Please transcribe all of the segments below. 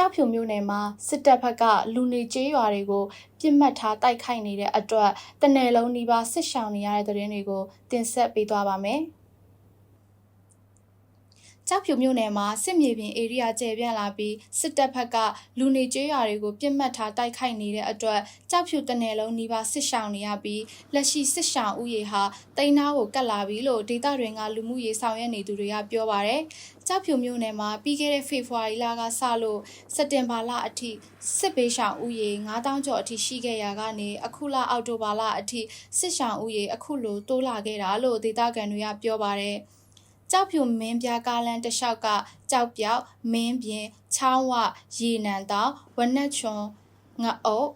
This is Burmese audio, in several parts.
ကြောက်ဖြူမြို့နယ်မှာစစ်တပ်ဘက်ကလူနေကျေးရွာတွေကိုပြစ်မှတ်ထားတိုက်ခိုက်နေတဲ့အတွက်တနယ်လုံးနီးပါးစစ်ရှောင်နေရတဲ့သတင်းတွေကိုတင်ဆက်ပေးသွားပါမယ်။ ကြောက်ဖြူမြို့နယ်မှာစစ်မြေပြင်ဧရိယာကျယ်ပြန့်လာပြီးစစ်တပ်ဘက်ကလူနေကျေးရွာတွေကိုပြစ်မှတ်ထားတိုက်ခိုက်နေတဲ့အတွက်ကြောက်ဖြူတနယ်လုံးနီးပါးစစ်ရှောင်နေရပြီးလက်ရှိစစ်ရှောင်ဥယေဟာတိန်းသားကိုကတ်လာပြီလို့ဒေသတွင်ကလူမှုရေးဆောင်ရွက်နေသူတွေကပြောပါရယ်။ကြောက်ဖြူမြို့နယ်မှာပြီးခဲ့တဲ့ဖေဖော်ဝါရီလကစလို့စက်တင်ဘာလအထိစစ်ပေးရှောင်ဥယေ9000ကျော်အထိရှိခဲ့ရာကနေအခုလအောက်တိုဘာလအထိစစ်ရှောင်ဥယေအခုလိုတိုးလာခဲ့တာလို့ဒေသခံတွေကပြောပါရယ်။ ကြောက်ဖြူမင်းပြားကားလမ်းတစ်လျှောက်ကကြောက်ပြောက်မင်းပြင်ချောင်းဝရေနံတောင်ဝနက်ချွန်ငအုပ်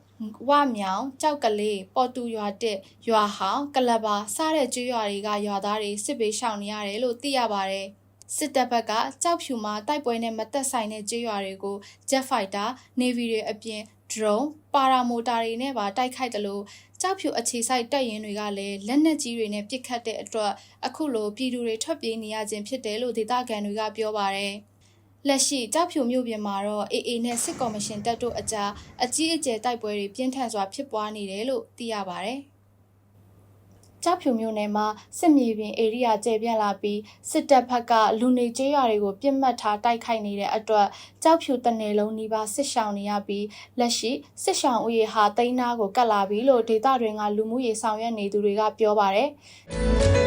ဝမြောင်ကြောက်ကလေးပေါ်တူရွာတက်ရွာဟောင်းကလဘာစားတဲ့ကျွေးရွာတွေကရွာသားတွေစစ်ပေးရှောင်နေရတယ်လို့သိရပါတယ်စစ်တပ်ဘက်ကကြောက်ဖြူမှာတိုက်ပွဲနဲ့မသက်ဆိုင်တဲ့ကြေးရွာတွေကို Jet Fighter, Navy တွေအပြင် drone, paramotor တွေနဲ့ပါတိုက်ခိုက်တယ်လို့ ကြောက်ဖြူအခြေစိုက်တပ်ရင်းတွေကလည်းလက်နက်ကြီးတွေနဲ့ပစ်ခတ်တဲ့အတွက်အခုလိုပြည်သူတွေထွက်ပြေးနေရခြင်းဖြစ်တယ်လို့ဒေသခံတွေကပြောပါတယ်။လက်ရှိကြောက်ဖြူမြို့ပြင်မှာတော့ AA နဲ့စစ်ကော်မရှင်တပ်တို့အကြားအကြီးအကျယ်တိုက်ပွဲတွေပြင်းထန်စွာဖြစ်ပွားနေတယ်လို့သိရပါတယ်။ ကြောက်ဖြူမြို့နယ်မှာစစ်မြေပြင်ဧရိယာကျယ်ပြန့်လာပြီးစစ်တပ်ဘက်ကလူနေကျေးရွာတွေကိုပြစ်မှတ်ထားတိုက်ခိုက်နေတဲ့အတွက်ကြောက်ဖြူတနယ်လုံးနီးပါးစစ်ရှောင်နေရပြီးလက်ရှိစစ်ရှောင်ဥယေဟာတိန်းနာကိုကတ်လာပြီလို့ဒေသတွင်ကလူမှုရေးဆောင်ရွက်နေသူတွေကပြောပါတယ်။